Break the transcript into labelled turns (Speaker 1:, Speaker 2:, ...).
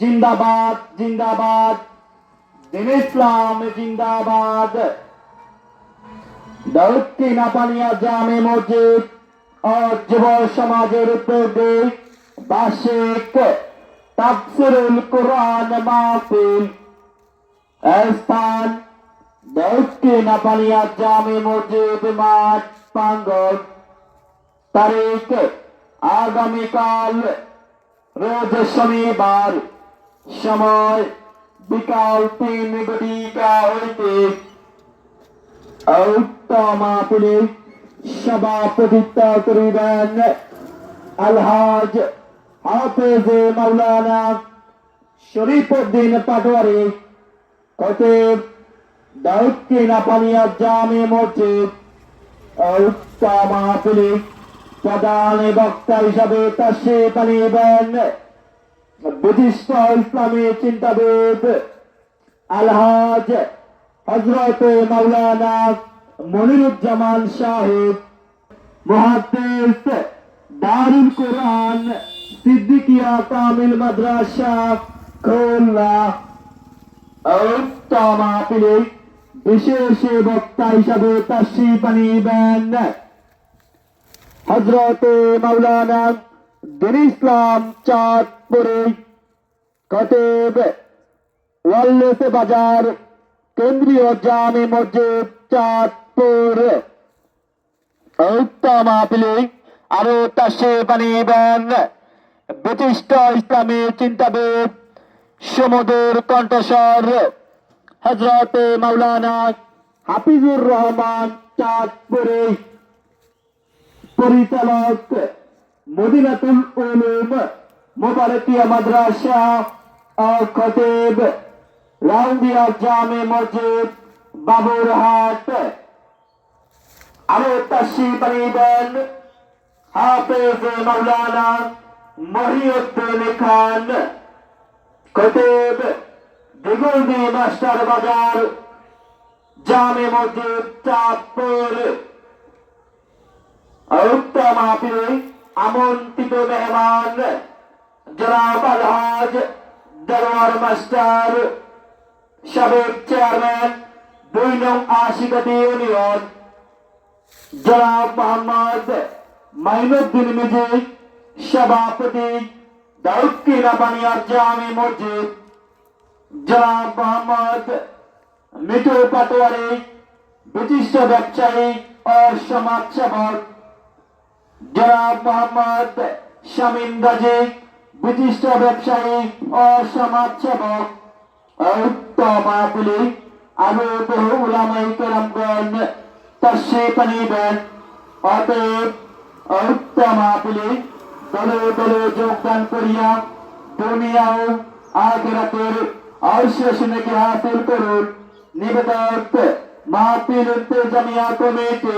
Speaker 1: জিন্দাবাদ জিন্দাবাদ। দিন ইসলাম জিন্দাবাদ। দক্ষিণ আপানিয়া জামে মসজিদ ও যুব সমাজের উদ্যোগে বার্ষিক তাফসিরুল কোরআন মাহফিল। স্থান দক্ষিণ আপানিয়া জামে মসজিদ মাঠ প্রাঙ্গণ তারিখ আগামীকাল রোজ শনিবার। সময় বিকাল তিন ঘটিকা হইতে। উত্তমাপুরে সভাপতিত্ব করিবেন। আলহাজ হাফেজ মাওলানা শরীফুদ্দিন পাটোয়ারি। খতিব দক্ষিণ পানিয়া জামে মসজিদ বক্তা হিসাবে তশরিফ আনিবেন বিশিষ্ট ইসলামী চিন্তাবিদ আলহাজ হজরত মাওলানা মনিরুজ্জামান সাহেব মহাদেশ দারুল কোরআন সিদ্দিকিয়া কামিল মাদ্রাসা খুলনা মাহফিলে বিশেষ বক্তা হিসাবে তশরিফ আনিবেন হজরত মাওলানা দিন ইসলাম চাঁদপুরে কতেব ওয়াল্লেস বাজার, কেন্দ্রীয় জামে মসজিদ, চাঁদপুর। উক্ত মাহফিলে আরও তাসে বানিয়েবেন বিশিষ্ট ইসলামী চিন্তাবিদ সমুদর কণ্ঠস্বর। হজরত মাওলানা হাফিজুর রহমান চাঁদপুরে পরিচালক মদিনাতুল উলুম মোবারকিয়া মাদ্রাসা ও খতিব জামে মসজিদ বাবুরহাট আরও তাশরিফ আনিবেন হাফেজ মাওলানা মহিউদ্দিন খান, খতিব দিগুলদি মাস্টার বাজার, জামে মসজিদ, চাঁদপুর। উক্ত মাহফিলে আমন্ত্রিত মেহমান, জনাব আলহাজ দেলোয়ার মাস্টার, সাবেক চেয়ারম্যান, দুই নং আশিকাটি ইউনিয়ন। জনাব মোহাম্মদ মাইনুদ্দিন মিজি, সভাপতি দক্ষিণ বানিয়ার জামি মসজিদ। জনাব মোহাম্মদ মিঠু পাটোয়ারি, বিশিষ্ট ব্যবসায়ী ও সমাজসেবক। জনাব মোহাম্মদ শামীম গাজী বিশিষ্ট ব্যবসায়ী ও সমাজসেবক। উক্ত মাহফিলে আরও বহু উলামাই কেরামগণ তশরিফ আনিবেন। অতএব উক্ত মাহফিলে দলে দলে যোগদান করিয়া দুনিয়া ও ঐশ্বর্যকে হাসিল করুন নিবেদক মাহফিল জামিয়া কমিটি।